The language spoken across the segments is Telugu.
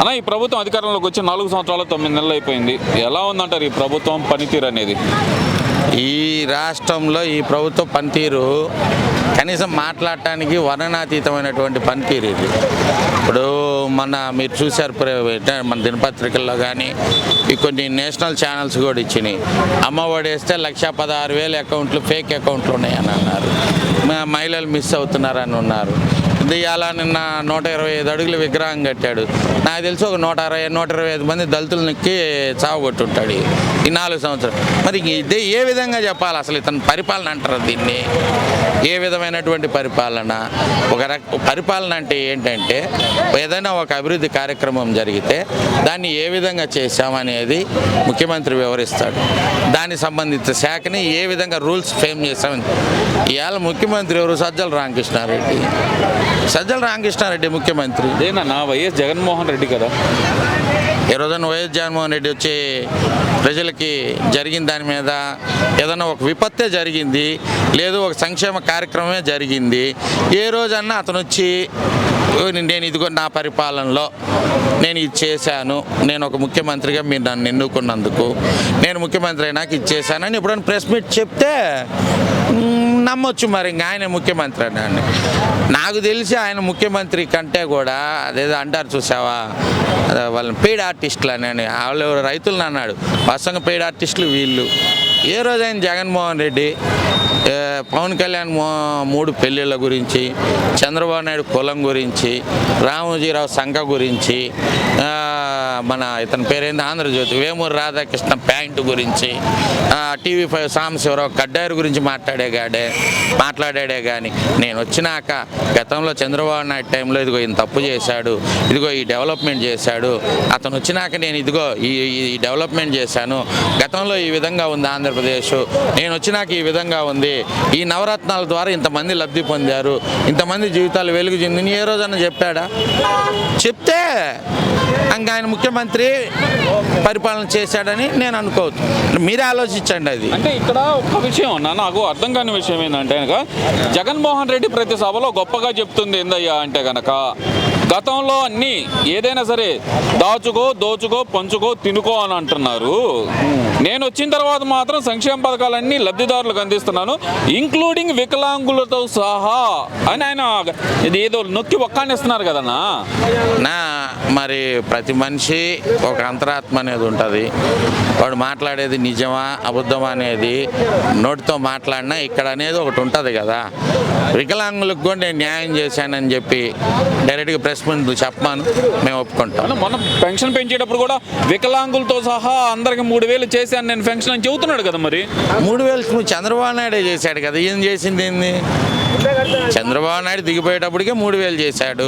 అన్న ఈ ప్రభుత్వం అధికారంలోకి వచ్చి నాలుగు సంవత్సరాలు తొమ్మిది నెలలు అయిపోయింది. ఎలా ఉందంటారు ఈ ప్రభుత్వం పనితీరు అనేది? ఈ రాష్ట్రంలో ఈ ప్రభుత్వ పనితీరు కనీసం మాట్లాడటానికి వర్ణనాతీతమైనటువంటి పనితీరు ఇది. ఇప్పుడు మన మీరు చూశారు ప్ర- మన దినపత్రికల్లో కానీ ఈ కొన్ని నేషనల్ ఛానల్స్ కూడా ఇచ్చినాయి. అమ్మ వేస్తే లక్ష పదహారు వేల అకౌంట్లు ఫేక్ అకౌంట్లు ఉన్నాయని అన్నారు. మహిళలు మిస్ అవుతున్నారని ఉన్నారు. దియాల నిన్న నూట ఇరవై ఐదు అడుగుల విగ్రహం కట్టాడు. నాకు తెలిసి ఒక నూట అరవై నూట ఇరవై ఐదు మంది దళితులు నొక్కి చావగొట్టుంటాడు ఈ- ఈ నాలుగు సంవత్సరాలు. మరి ఇదే ఏ విధంగా చెప్పాలి అసలు ఇతను పరిపాలన అంటారు దీన్ని? ఏ విధమైనటువంటి పరిపాలన? ఒక రక పరిపాలన అంటే ఏంటంటే ఏదైనా ఒక అభివృద్ధి కార్యక్రమం జరిగితే దాన్ని ఏ విధంగా చేశామనేది ముఖ్యమంత్రి వివరిస్తాడు. దానికి సంబంధిత శాఖని ఏ విధంగా రూల్స్ ఫేమ్ చేశామని. ఇవాళ ముఖ్యమంత్రి ఎవరు? సజ్జల రామకృష్ణారెడ్డి. సజ్జల రామకృష్ణారెడ్డి ముఖ్యమంత్రి. ఇదేనా వైఎస్ జగన్మోహన్ రెడ్డి కదా? ఈ రోజున వైఎస్ జగన్మోహన్ రెడ్డి వచ్చి ప్రజలకి జరిగిన దాని మీద ఏదైనా ఒక విపత్తే జరిగింది లేదు ఒక సంక్షేమ కార్యక్రమమే జరిగింది. ఏ రోజన్నా అతను వచ్చి "ఓ, నేను ఇదిగో నా పరిపాలనలో నేను ఇది చేశాను నేను ఒక ముఖ్యమంత్రిగా మీరు నన్ను ఎన్నుకున్నందుకు నేను ముఖ్యమంత్రి అయినాక ఇది చేశానని ఎప్పుడైనా ప్రెస్ మీట్ చెప్తే నమ్మొచ్చు మరి ఇంకా ఆయన ముఖ్యమంత్రి అని నాకు తెలిసి ఆయన ముఖ్యమంత్రి కంటే కూడా అదేదో అంటారు చూసావా? వాళ్ళని పెయిడ్ ఆర్టిస్టులు అని వాళ్ళు రైతులను అన్నాడు. వాస్తవంగా పెయిడ్ ఆర్టిస్టులు వీళ్ళు. ఏ రోజైన జగన్మోహన్ రెడ్డి పవన్ కళ్యాణ్ మో- మూడు పెళ్ళిళ్ళ గురించి చంద్రబాబు నాయుడు కులం గురించి రామోజీరావు సంఘ గురించి మన ఇతని పేరేంది? ఆంధ్రజ్యోతి. వేమూరు రాధాకృష్ణ ప్యాంటు గురించి. టీవీ ఫైవ్ సాంబశివరావు కడ్డారు గురించి మాట్లాడే గాడే మాట్లాడాడే కానీ నేను వచ్చినాక గతంలో చంద్రబాబు నాయుడు టైంలో ఇదిగో ఈయన తప్పు చేశాడు ఇదిగో ఈ డెవలప్మెంట్ చేశాడు. అతను వచ్చినాక నేను ఇదిగో ఈ ఈ డెవలప్మెంట్ చేశాను. గతంలో ఈ విధంగా ఉంది ఆంధ్రప్రదేశ్. నేను వచ్చినాక ఈ విధంగా ఉంది. ఈ నవరత్నాల ద్వారా ఇంతమంది లబ్ధి పొందారు. ఇంతమంది జీవితాలు వెలుగు చెందిని ఏ రోజన్నా చెప్పాడా? చెప్తే ఇంకా ఆయన ముఖ్యమంత్రి పరిపాలన చేశాడని నేను అనుకోవచ్చు మీరే ఆలోచించండి అది. అంటే ఇక్కడ ఒక విషయం నాకు అర్థం కాని విషయం ఏంటంటే కనుక జగన్మోహన్ రెడ్డి ప్రతి సభలో గొప్పగా చెప్తుంది ఏందయ్యా అంటే కనుక గతంలో అన్ని ఏదైనా సరే దాచుకో దోచుకో పంచుకో తినుకో అని అంటున్నారు. నేను వచ్చిన తర్వాత మాత్రం సంక్షేమ పథకాలన్నీ లబ్ధిదారులకు అందిస్తున్నాను ఇంక్లూడింగ్ వికలాంగులతో సహా అని ఆయన ఇది ఏదో నొక్కి ఒక్కానిస్తున్నారు కదన్నా? నా మరి ప్రతి మనిషి ఒక అంతరాత్మ అనేది ఉంటుంది. వాడు మాట్లాడేది నిజమా అబద్ధమా అనేది నోటితో మాట్లాడినా ఇక్కడ అనేది ఒకటి ఉంటుంది కదా. వికలాంగులకు కూడా నేను న్యాయం చేశానని చెప్పి డైరెక్ట్గా ప్రెస్ ముందు చెప్పమాను మేము ఒప్పుకుంటాం. మొన్న పెన్షన్ పెంచేటప్పుడు కూడా వికలాంగులతో సహా అందరికి మూడు వేలు చేశాను నేను పెన్షన్ అని చెబుతున్నాడు కదా మరి. మూడు వేలు నువ్వు చంద్రబాబు నాయుడే చేశాడు కదా ఏం చేసింది ఏంది చంద్రబాబు నాయుడు దిగిపోయేటప్పటికే మూడు వేలు చేశాడు.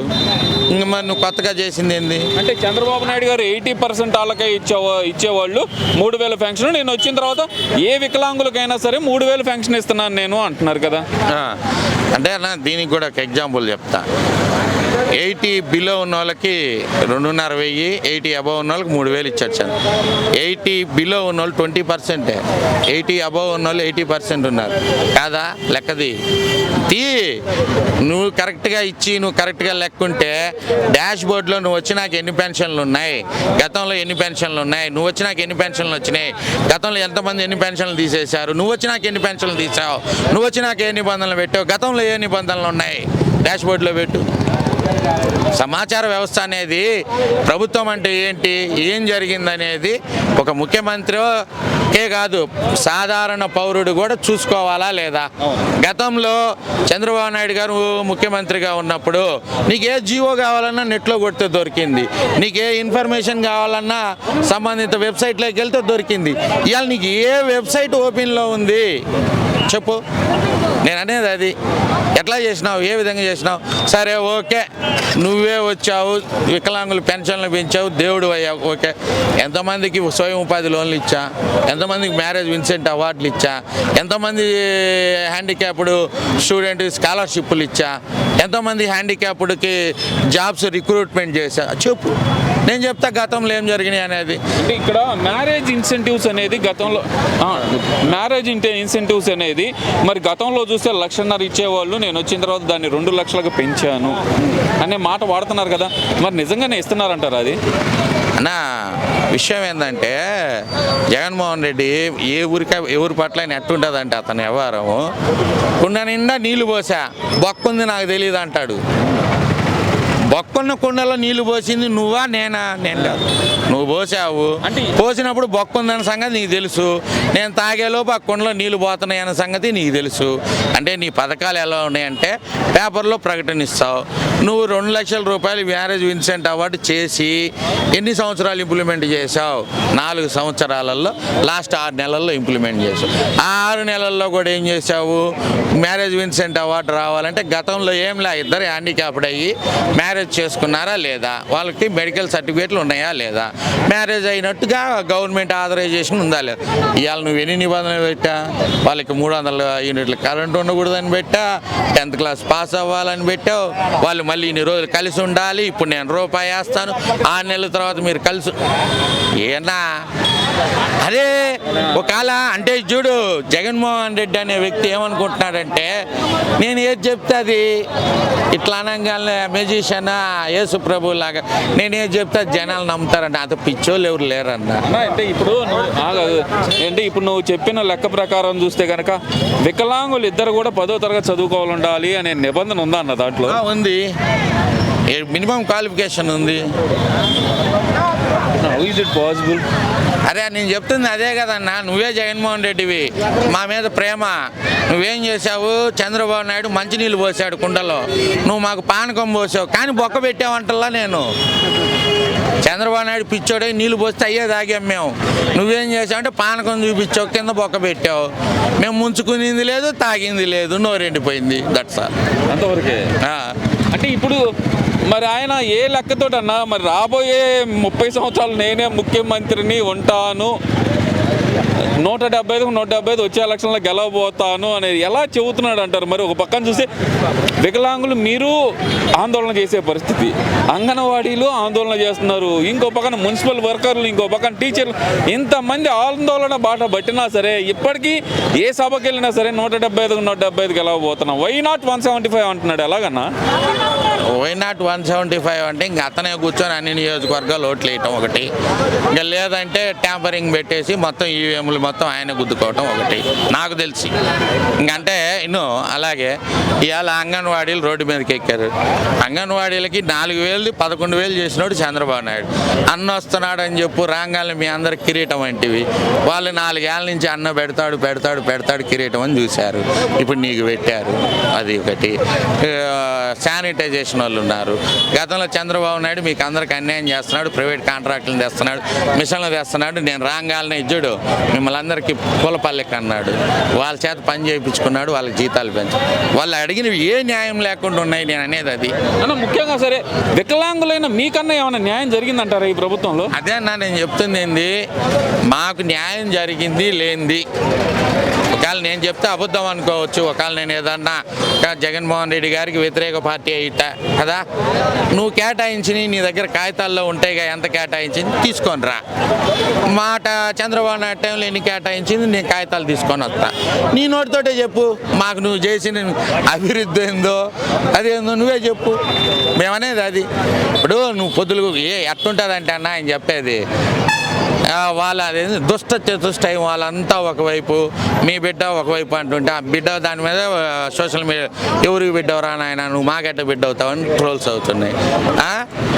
ఇంక మరి నువ్వు కొత్తగా చేసింది ఏంది? అంటే చంద్రబాబు నాయుడు గారు ఎయిటీ పర్సెంట్ వాళ్ళకే ఇచ్చే ఇచ్చేవాళ్ళు మూడు వేల పెన్షన్. నేను వచ్చిన తర్వాత ఏ వికలాంగులకైనా సరే మూడు వేలు పెన్షన్ ఇస్తున్నాను నేను అంటున్నారు కదా. అంటే దీనికి కూడా ఒక ఎగ్జాంపుల్ చెప్తా. ఎయిటీ బిలో ఉన్న వాళ్ళకి రెండున్నర వెయ్యి ఎయిటీ అబవ్ ఉన్న వాళ్ళకి మూడు వేలు ఇచ్చాడు సార్. ఎయిటీ బిలో ఉన్న వాళ్ళు ట్వంటీ పర్సెంటే. ఎయిటీ అబవ్ ఉన్న వాళ్ళు ఎయిటీ పర్సెంట్ ఉన్నారు. కాదా? లెక్కది. తీ నువ్వు కరెక్ట్గా ఇచ్చి నువ్వు కరెక్ట్గా లెక్కుంటే డాష్ బోర్డ్లో నువ్వు వచ్చి నాకు ఎన్ని పెన్షన్లు ఉన్నాయి? గతంలో ఎన్ని పెన్షన్లు ఉన్నాయి? నువ్వు వచ్చి నాకు ఎన్ని పెన్షన్లు వచ్చినాయి? గతంలో ఎంతమంది ఎన్ని పెన్షన్లు తీసేశారు? నువ్వు వచ్చి నాకు ఎన్ని పెన్షన్లు తీసావు? నువ్వు వచ్చి నాకు ఏ నిబంధనలు పెట్టావు? గతంలో ఏ నిబంధనలు ఉన్నాయి? డాష్ బోర్డులో పెట్టు. సమాచార వ్యవస్థ అనేది ప్రభుత్వం అంటే ఏంటి? ఏం జరిగిందనేది ఒక ముఖ్యమంత్రికే కాదు సాధారణ పౌరుడు కూడా చూసుకోవాలా లేదా? గతంలో చంద్రబాబు నాయుడు గారు ముఖ్యమంత్రిగా ఉన్నప్పుడు నీకు ఏ జీవో కావాలన్నా నెట్లో కొడితే దొరికింది. నీకు ఏ ఇన్ఫర్మేషన్ కావాలన్నా సంబంధిత వెబ్సైట్లోకి వెళ్తే దొరికింది. ఇవాళ నీకు ఏ వెబ్సైట్ ఓపెన్లో ఉంది? చెప్పు. నేను అనేది అది. ఎట్లా చేసినావు? ఏ విధంగా చేసినావు? సరే ఓకే. నువ్వే వచ్చావు వికలాంగులు పెన్షన్లు పెంచావు దేవుడు అయ్యావు ఓకే. ఎంతమందికి స్వయం ఉపాధి లోన్లు ఇచ్చా? ఎంతమందికి మ్యారేజ్ విన్సెంట్ అవార్డులు ఇచ్చా? ఎంతమంది హ్యాండిక్యాప్డ్ స్టూడెంట్ స్కాలర్షిప్లు ఇచ్చా? ఎంతోమంది హ్యాండిక్యాప్డ్కి జాబ్స్ రిక్రూట్మెంట్ చేశా? చెప్పు. నేను చెప్తా గతంలో ఏం జరిగినాయి అనేది. అంటే ఇక్కడ మ్యారేజ్ ఇన్సెంటివ్స్ అనేది గతంలో మ్యారేజ్ ఇంటే ఇన్సెంటివ్స్ అనేది మరి గతంలో చూస్తే లక్షన్నర ఇచ్చేవాళ్ళు నేను వచ్చిన తర్వాత దాన్ని రెండు లక్షలకు పెంచాను అనే మాట వాడుతున్నారు కదా. మరి నిజంగానే ఇస్తున్నారంటారా అది? అన్న విషయం ఏంటంటే జగన్మోహన్ రెడ్డి ఏ ఊరిక ఎవరి పట్ల ఎట్టుంటుందంటే అతని వ్యవహారము కుండ నిండా నీళ్ళు పోసా. బొక్కుంది నాకు తెలియదు అంటాడు. బొక్కున్న కుండలో నీళ్ళు పోసింది నువ్వా నేనా? నేను కాదు. నువ్వు పోసావు. అంటే- పోసినప్పుడు బొక్కుందన్న సంగతి నీకు తెలుసు. నేను తాగేలోపు ఆ కుండలో నీళ్ళు పోతున్నాయి అన్న సంగతి నీకు తెలుసు. అంటే నీ పథకాలు ఎలా ఉన్నాయంటే పేపర్లో ప్రకటనిస్తావు నువ్వు రెండు లక్షల రూపాయలు మ్యారేజ్ విన్సెంట్ అవార్డు చేసి ఎన్ని సంవత్సరాలు ఇంప్లిమెంట్ చేసావు నాలుగు సంవత్సరాలలో లాస్ట్ ఆరు నెలల్లో ఇంప్లిమెంట్ చేసావు ఆ ఆరు నెలల్లో కూడా ఏం చేసావు మ్యారేజ్ విన్సెంట్ అవార్డు రావాలంటే గతంలో ఏం లే ఇద్దరు హ్యాండిక్యాప్డ్ అయ్యి మ్యారేజ్ చేసుకున్నారా లేదా? వాళ్ళకి మెడికల్ సర్టిఫికేట్లు ఉన్నాయా లేదా? మ్యారేజ్ అయినట్టుగా గవర్నమెంట్ ఆథరైజేషన్ ఉందా లేదా? ఇవాళ నువ్వు ఎన్ని నిబంధనలు పెట్టా? వాళ్ళకి మూడు వందల యూనిట్ల కరెంట్ ఉండకూడదని పెట్టా? టెన్త్ క్లాస్ పాస్ అవ్వాలని పెట్టావు? వాళ్ళు మళ్ళీ ఇన్ని రోజులు కలిసి ఉండాలి. ఇప్పుడు నేను రూపాయి వేస్తాను. ఆరు నెలల తర్వాత మీరు కలిసి ఏనా? అదే ఒకవేళ అంటే చూడు జగన్మోహన్ రెడ్డి అనే వ్యక్తి ఏమనుకుంటున్నాడంటే నేను ఏది చెప్తే అది ఇట్లా అనగానే మెజిషియన్ యేసు ప్రభు లాగా నేను చెప్తే జనాలు నమ్ముతారంట. అంత పిచ్చోళ్ళు ఎవరు లేరన్న. అన్నా, అంటే ఇప్పుడు. అంటే ఇప్పుడు నువ్వు చెప్పిన లెక్క ప్రకారం చూస్తే కనుక వికలాంగులు ఇద్దరు కూడా పదో తరగతి చదువుకోవాలండాలి అనే నిబంధన ఉందా అన్న దాంట్లో? ఉంది. మినిమం క్వాలిఫికేషన్ ఉంది. ఇట్ పాసిబుల్ అరే నేను చెప్తుంది అదే కదన్నా. నువ్వే జగన్మోహన్ రెడ్డివి. మా మీద ప్రేమ. నువ్వేం చేసావు చంద్రబాబు నాయుడు మంచినీళ్ళు పోసాడు కుండలో. నువ్వు మాకు పానకం పోసావు. కానీ బొక్క పెట్టావంటల్లా నేను. చంద్రబాబు నాయుడు పిచ్చోడే నీళ్ళు పోస్తే అయ్యే తాగాం మేము. నువ్వేం చేసావు అంటే పానకం చూపించావు కింద బొక్క పెట్టావు. మేము ముంచుకునింది లేదు తాగింది లేదు. నోరెండిపోయింది దట్స్ ఆల్ అంతవరకే? అంటే ఇప్పుడు మరి ఆయన ఏ లెక్కతోటన్నా మరి రాబోయే ముప్పై సంవత్సరాలు నేనే ముఖ్యమంత్రిని ఉంటాను. నూట డెబ్బై ఐదుకు నూట డెబ్బై ఐదు వచ్చే ఎలక్షన్లో గెలవబోతాను అనేది ఎలా చెబుతున్నాడు అంటారు? మరి ఒక పక్కన చూస్తే వికలాంగులు మీరు ఆందోళన చేసే పరిస్థితి. అంగన్వాడీలు ఆందోళన చేస్తున్నారు. ఇంకో పక్కన మున్సిపల్ వర్కర్లు ఇంకో పక్కన టీచర్లు. ఇంతమంది ఆందోళన బాట పట్టినా సరే ఇప్పటికీ ఏ సభకి వెళ్ళినా సరే నూట డెబ్బై ఐదుకు నూట డెబ్బై ఐదు గెలవబోతున్నాం. Why not one seventy five అంటున్నాడు? ఎలాగన్నా? Why not one seventy five అంటే ఇంక అతనే కూర్చొని అన్ని నియోజకవర్గాలు ఓట్లు వేయటం ఒకటి. ఇంకా లేదంటే ట్యాంపరింగ్ పెట్టేసి మొత్తం ఈవీఎంలు మొత్తం ఆయన గుద్దుకోవటం ఒకటి. నాకు తెలిసి. ఇంకంటే ఇన్నో అలాగే ఇవాళ అంగన్వాడీలు రోడ్డు మీదకి ఎక్కారు. అంగన్వాడీలకి నాలుగు వేలు పదకొండు వేలు చేసినోడు చంద్రబాబు నాయుడు. అన్న వస్తున్నాడు అని చెప్పు రాగానే మీ అందరు కిరీటం వంటివి వాళ్ళు నాలుగేళ్ళ నుంచి అన్న పెడతాడు పెడతాడు పెడతాడు కిరీటం అని చూశారు. ఇప్పుడు నీకు పెట్టారు. అది ఒకటి. శానిటైజేషన్ వాళ్ళు ఉన్నారు. గతంలో చంద్రబాబు నాయుడు మీకు అందరికి అన్యాయం చేస్తున్నాడు ప్రైవేట్ కాంట్రాక్టులను తెస్తున్నాడు మిషన్లు తెస్తున్నాడు. నేను రాగాలనే ఇచ్చుడు మిమ్మల్ని అందరికీ పూలపల్లెకి అన్నాడు. వాళ్ళ చేత పని చేయించుకున్నాడు వాళ్ళకి జీతాలు పెంచు వాళ్ళు అడిగినవి ఏ న్యాయం లేకుండా ఉన్నాయి నేను అనేది అది. అన్న ముఖ్యంగా సరే వికలాంగులైన మీకన్నా ఏమైనా న్యాయం జరిగిందంటారా ఈ ప్రభుత్వంలో? అదే అన్న నేను చెప్తుంది ఏంది మాకు న్యాయం జరిగింది లేనిది. ఒకవేళ నేను చెప్తే అబద్ధం అనుకోవచ్చు. ఒకవేళ నేను ఏదన్నా జగన్మోహన్ రెడ్డి గారికి వ్యతిరేక పార్టీ అయిట కదా? నువ్వు కేటాయించినవి నీ దగ్గర కాగితాల్లో ఉంటాయిగా ఎంత కేటాయించింది? తీసుకొని రా. మాట చంద్రబాబు నాయుడు టైంలో ఎన్ని కేటాయించింది? నేను కాగితాలు తీసుకొని వస్తా. నీ నోటితోటే చెప్పు. మాకు నువ్వు చేసిన అభివృద్ధి ఏందో అదేందో నువ్వే చెప్పు. మేమనేది అది. ఇప్పుడు నువ్వు పొద్దులు ఏ ఎట్టుంటుందంటే అన్న ఆయన చెప్పేది. వాళ్ళ దుష్ట చతుష్టయం వాళ్ళంతా ఒకవైపు మీ బిడ్డ ఒకవైపు అంటుంటే ఆ బిడ్డ దాని మీద సోషల్ మీడియా ఎవరికి బిడ్డవరా నాయన? నువ్వు మాకెట్ట బిడ్డ అవుతావని ట్రోల్స్ అవుతున్నాయి.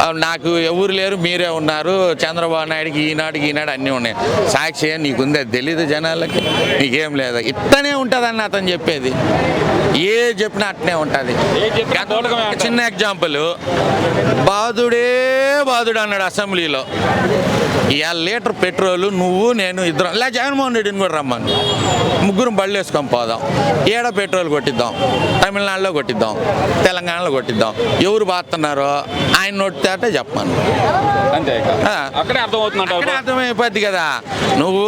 నాకు ఎవరు లేరు మీరే ఉన్నారు. చంద్రబాబు నాయుడికి ఈనాటికి ఈనాడు అన్నీ ఉన్నాయి. సాక్షి నీకుందే? తెలీదు జనాలకి. నీకేం లేదు. ఇట్టనే ఉంటుందన్న అతను చెప్పేది. ఏ చెప్పినా అట్నే ఉంటుంది. చిన్న ఎగ్జాంపుల్ బాధుడే బాధుడు అన్నాడు అసెంబ్లీలో. ఇవాళ లీటర్ పెట్రోల్ నువ్వు నేను ఇద్దరం. ఇలా జగన్మోహన్ రెడ్డిని కూడా రమ్మను ముగ్గురం బళ్ళు వేసుకొని పోదాం. ఏడ పెట్రోల్ కొట్టిద్దాం. తమిళనాడులో కొట్టిద్దాం. తెలంగాణలో కొట్టిద్దాం. ఎవరు బాగుతున్నారో ఆయన నోటితే చెప్పాను అంతే. అక్కడే అర్థమవుతుందంట అక్కడే అర్థమైపోద్ది కదా. నువ్వు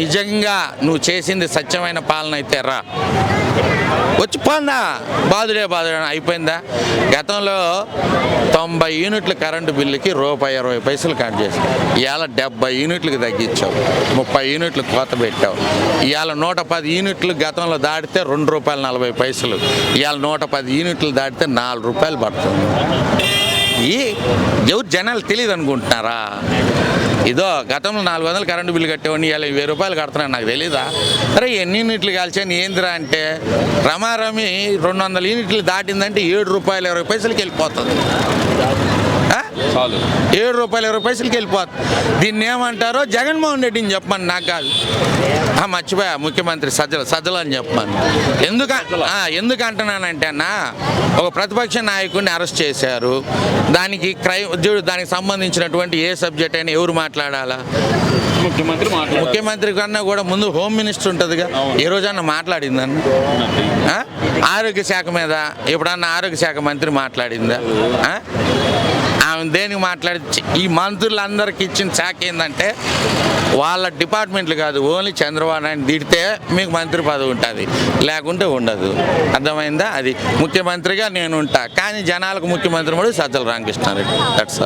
నిజంగా నువ్వు చేసింది సత్యమైన పాలన అయితే రా. వచ్చి పోందా బాధుడే బాధుడే అయిపోయిందా? గతంలో తొంభై యూనిట్ల కరెంటు బిల్లుకి రూపాయి ఇరవై పైసలు కట్ చేసి ఇవాళ డెబ్బై యూనిట్లకు తగ్గించావు ముప్పై యూనిట్లు కోత పెట్టావు ఇవాళ నూట పది యూనిట్లు గతంలో దాటితే రెండు రూపాయలు నలభై పైసలు. ఇవాళ నూట పది యూనిట్లు దాటితే నాలుగు రూపాయలు పడుతుంది. ఈ ఎవరు జనాలు తెలియదు అనుకుంటున్నారా ఇదో గతంలో నాలుగు వందలు కరెంటు బిల్లు కట్టేవాడిని ఇవాళ వెయ్యి రూపాయలు కడుతున్నాను నాకు తెలీదా? అరే ఎన్ని యూనిట్లు కాల్చాను ఏందిరా అంటే రమారమి రెండు వందల యూనిట్లు దాటిందంటే ఏడు రూపాయలు ఇరవై పైసలకి వెళ్ళిపోతుంది. చాలు. ఏడు రూపాయలు ఇరవై పైసలకి వెళ్ళిపోతుంది దీన్ని ఏమంటారో జగన్మోహన్ రెడ్డిని చెప్పమని నాకు కాదు. ఆ, మర్చిపోయా ముఖ్యమంత్రి సజ్జల సజ్జల అని చెప్పమని. ఎందుకు ఎందుకు అంటున్నానంటే అన్న ఒక ప్రతిపక్ష నాయకుడిని అరెస్ట్ చేశారు. దానికి క్రైమ్ చూడు దానికి సంబంధించినటువంటి ఏ సబ్జెక్ట్ అయినా ఎవరు మాట్లాడాలా? ముఖ్యమంత్రి ముఖ్యమంత్రి కన్నా కూడా ముందు హోమ్ మినిస్టర్ ఉంటుందిగా. ఏ రోజన్నా మాట్లాడిందన్న? ఆరోగ్య శాఖ మీద ఎప్పుడన్నా ఆరోగ్య శాఖ మంత్రి మాట్లాడిందా? దేనికి మాట్లాడి ఈ మంత్రులందరికి ఇచ్చిన శాఖ ఏంటంటే వాళ్ళ డిపార్ట్మెంట్లు కాదు ఓన్లీ చంద్రబాబు నాయుడు తిడితే మీకు మంత్రి పదవి ఉంటుంది. లేకుంటే ఉండదు. అర్థమైందా? అది ముఖ్యమంత్రిగా నేను ఉంటా. కానీ జనాలకు ముఖ్యమంత్రి కూడా సజ్జల రామకృష్ణారెడ్డి. That's all